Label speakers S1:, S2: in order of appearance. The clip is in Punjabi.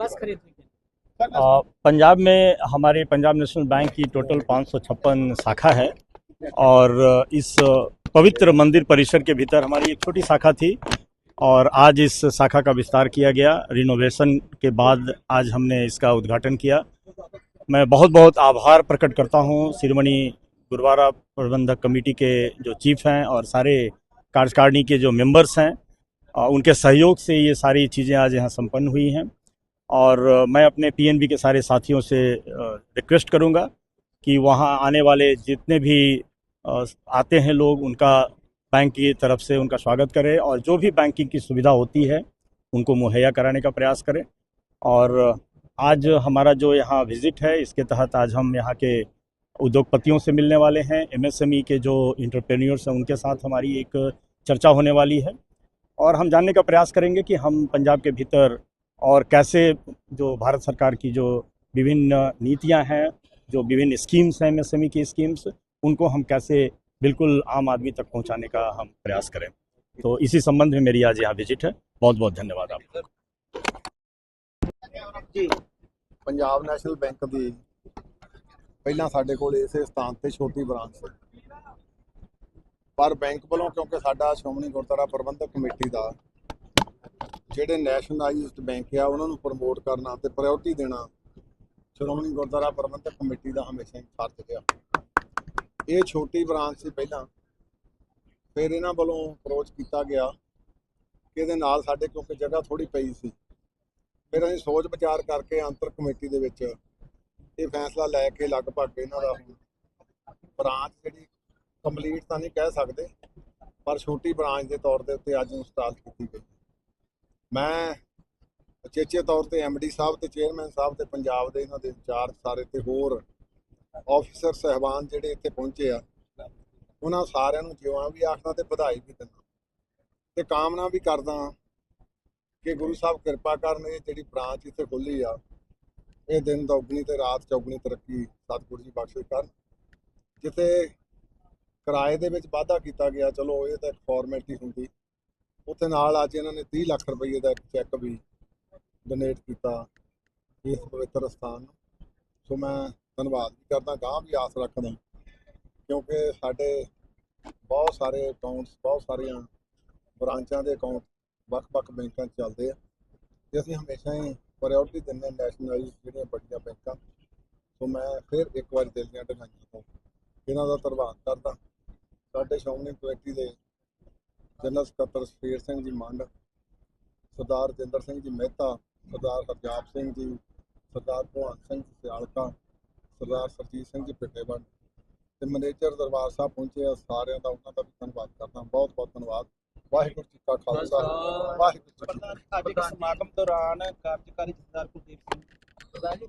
S1: बस
S2: खरीदने पंजाब में हमारे पंजाब नेशनल बैंक की टोटल पाँच सौ छप्पन शाखा है और इस पवित्र मंदिर परिसर के भीतर हमारी एक छोटी शाखा थी और आज इस शाखा का विस्तार किया गया। रिनोवेशन के बाद आज हमने इसका उद्घाटन किया। मैं बहुत बहुत आभार प्रकट करता हूँ श्रीमणि गुरुवारा प्रबंधक कमेटी के जो चीफ हैं और सारे कार्यकारिणी के जो मेंबर्स हैं। उनके सहयोग से ये सारी चीज़ें आज यहाँ संपन्न हुई हैं। और मैं अपने पीएनबी के सारे साथियों से रिक्वेस्ट करूँगा कि वहाँ आने वाले जितने भी आते हैं लोग, उनका बैंक की तरफ़ से उनका स्वागत करें और जो भी बैंकिंग की सुविधा होती है, उनको मुहैया कराने का प्रयास करें। और आज हमारा जो यहाँ विज़िट है, इसके तहत आज हम यहाँ के उद्योगपतियों से मिलने वाले हैं। एमएसएमई के जो इंटरप्रेन्योर्स हैं, उनके साथ हमारी एक चर्चा होने वाली है। और हम जानने का प्रयास करेंगे कि हम पंजाब के भीतर और कैसे जो भारत सरकार की जो विभिन्न नीतियां हैं जो विभिन्न स्कीम्स हैं एमएसएमई की स्कीम्स उनको हम कैसे बिल्कुल आम आदमी तक पहुंचाने का हम प्रयास करें तो इसी संबंध में मेरी आज यहाँ विजिट है बहुत बहुत धन्यवाद आपका
S3: ਪੰਜਾਬ ਨੈਸ਼ਨਲ ਬੈਂਕ ਦੀ ਪਹਿਲਾਂ ਸਾਡੇ ਕੋਲ ਇਸੇ ਸਥਾਨ ਤੇ ਛੋਟੀ ਬ੍ਰਾਂਚ ਸੀ ਪਰ ਬੈਂਕ ਵੱਲੋਂ, ਕਿਉਂਕਿ ਸਾਡਾ ਸ਼੍ਰੋਮਣੀ ਗੁਰਦੁਆਰਾ ਪ੍ਰਬੰਧਕ ਕਮੇਟੀ ਦਾ ਜਿਹੜੇ ਨੈਸ਼ਨਲਾਈਜ਼ਡ ਬੈਂਕ ਆ, ਉਹਨਾਂ ਨੂੰ ਪ੍ਰਮੋਟ ਕਰਨਾ ਤੇ ਪ੍ਰਾਇੋਰਟੀ ਦੇਣਾ ਸ਼੍ਰੋਮਣੀ ਗੁਰਦੁਆਰਾ ਪ੍ਰਬੰਧਕ ਕਮੇਟੀ ਦਾ ਹਮੇਸ਼ਾ ਹੀ ਫਰਜ਼ ਰਿਹਾ। ਇਹ ਛੋਟੀ ਬ੍ਰਾਂਚ ਸੀ ਪਹਿਲਾਂ। ਫਿਰ ਇਹਨਾਂ ਵੱਲੋਂ ਅਪਰੋਚ ਕੀਤਾ ਗਿਆ ਕਿ ਇਹਦੇ ਨਾਲ ਸਾਡੇ, ਕਿਉਂਕਿ ਜਗ੍ਹਾ ਥੋੜੀ ਪਈ ਸੀ। ਫਿਰ ਅਸੀਂ ਸੋਚ ਵਿਚਾਰ ਕਰਕੇ ਅੰਤਰ ਕਮੇਟੀ ਦੇ ਵਿੱਚ ਇਹ ਫੈਸਲਾ ਲੈ ਕੇ ਲਗਭਗ ਇਹਨਾਂ ਦਾ ਬ੍ਰਾਂਚ ਜਿਹੜੀ ਕੰਪਲੀਟ ਤਾਂ ਨਹੀਂ ਕਹਿ ਸਕਦੇ, ਪਰ ਛੋਟੀ ਬ੍ਰਾਂਚ ਦੇ ਤੌਰ ਦੇ ਉੱਤੇ ਅੱਜ ਇੰਸਟਾਲ ਕੀਤੀ ਗਈ। ਮੈਂ ਉਚੇਚੇ ਤੌਰ ਤੇ ਐਮਡੀ ਸਾਹਿਬ ਤੇ ਚੇਅਰਮੈਨ ਸਾਹਿਬ ਤੇ ਪੰਜਾਬ ਦੇ ਇਹਨਾਂ ਦੇ ਇੰਚਾਰਜ ਸਾਰੇ ਤੇ ਹੋਰ ਆਫੀਸਰ ਸਹਿਬਾਨ ਜਿਹੜੇ ਇੱਥੇ ਪਹੁੰਚੇ ਆ, ਉਹਨਾਂ ਸਾਰਿਆਂ ਨੂੰ ਜਿਉਂ ਵੀ ਆਖਦਾ ਤੇ ਵਧਾਈ ਵੀ ਦਿੰਦਾ। ਤੇ ਕਾਮਨਾ ਵੀ ਕਰਦਾ ਕਿ ਗੁਰੂ ਸਾਹਿਬ ਕਿਰਪਾ ਕਰਨ ਇਹ ਜਿਹੜੀ ਬ੍ਰਾਂਚ ਇੱਥੇ ਖੁੱਲੀ ਆ, ਇਹ ਦਿਨ ਦੁੱਗਣੀ ਤੇ ਰਾਤ ਚੌਗਣੀ ਤਰੱਕੀ ਸਤਿਗੁਰੂ ਜੀ ਬਖਸ਼ੇ ਕਰਨ, ਜਿੱਥੇ ਕਿਰਾਏ ਦੇ ਵਿੱਚ ਵਾਧਾ ਕੀਤਾ ਗਿਆ, ਚਲੋ ਇਹ ਤਾਂ ਇੱਕ ਫਾਰਮੈਲਿਟੀ ਹੁੰਦੀ। ਉੱਥੇ ਨਾਲ ਅੱਜ ਇਹਨਾਂ ਨੇ 30 ਲੱਖ ਰੁਪਏ ਦਾ ਚੈੱਕ ਵੀ ਡੋਨੇਟ ਕੀਤਾ ਇਸ ਪਵਿੱਤਰ ਸਥਾਨ ਨੂੰ। ਸੋ ਮੈਂ ਧੰਨਵਾਦ ਵੀ ਕਰਦਾ ਗਾਂ ਵੀ ਆਸ ਰੱਖਦਾ ਕਿਉਂਕਿ ਸਾਡੇ ਬਹੁਤ ਸਾਰੇ ਅਕਾਊਂਟਸ ਬਹੁਤ ਸਾਰੀਆਂ ਬ੍ਰਾਂਚਾਂ ਦੇ ਅਕਾਊਂਟ ਵੱਖ-ਵੱਖ ਬੈਂਕਾਂ 'ਚ ਚੱਲਦੇ ਆ। ਤੇ ਅਸੀਂ ਹਮੇਸ਼ਾ ਹੀ ਪ੍ਰਾਇੋਰਟੀ ਦਿੰਦੇ ਹਾਂ ਨੈਸ਼ਨਲਾਈਜ਼ ਜਿਹੜੀਆਂ ਵੱਡੀਆਂ ਬੈਂਕਾਂ। ਸੋ ਮੈਂ ਫਿਰ ਇੱਕ ਵਾਰ ਦਿਲ ਦੀਆਂ ਢਗਾਈਆਂ ਤੋਂ ਇਹਨਾਂ ਦਾ ਧੰਨਵਾਦ ਕਰਦਾ। ਸਾਡੇ ਸ਼੍ਰੋਮਣੀ ਕਮੇਟੀ ਦੇ ਜਨਰਲ ਸਕੱਤਰ ਸ਼ੇਰ ਸਿੰਘ ਜੀ ਮੰਡ ਸਰਦਾਰ ਜਿੰਦਰ ਸਿੰਘ ਜੀ ਮਹਿਤਾ ਸਰਦਾਰ ਹਰਜਾਪ ਸਿੰਘ ਜੀ ਸਰਦਾਰ ਭਗਵਾਨ ਸਿੰਘ ਜੀ ਸਿਆਲਕਾ ਸਰਦਾਰ ਸਰਜੀਤ ਸਿੰਘ ਜੀ ਪਿੱਟੇਵੜ ਤੇ ਮੈਨੇਜਰ ਦਰਬਾਰ ਸਾਹਿਬ ਪਹੁੰਚੇ ਆ ਸਾਰਿਆਂ ਦਾ ਉਹਨਾਂ ਦਾ ਵੀ ਧੰਨਵਾਦ ਕਰਦਾ। ਬਹੁਤ ਬਹੁਤ ਧੰਨਵਾਦ। ਵਾਹਿਗੁਰੂ ਜੀ ਕਾ ਖਾਲਸਾ। ਵਾਹਿਗੁਰੂ ਜੀ ਕੀ ਫਤਿਹ।
S1: ਅੱਜ ਦੇ ਸਮਾਗਮ ਦੌਰਾਨ ਕਾਰਜਕਾਰੀ ਜਥੇਦਾਰ ਕੁਲਦੀਪ ਸਿੰਘ ਸਰਦਾਰ ਜੀ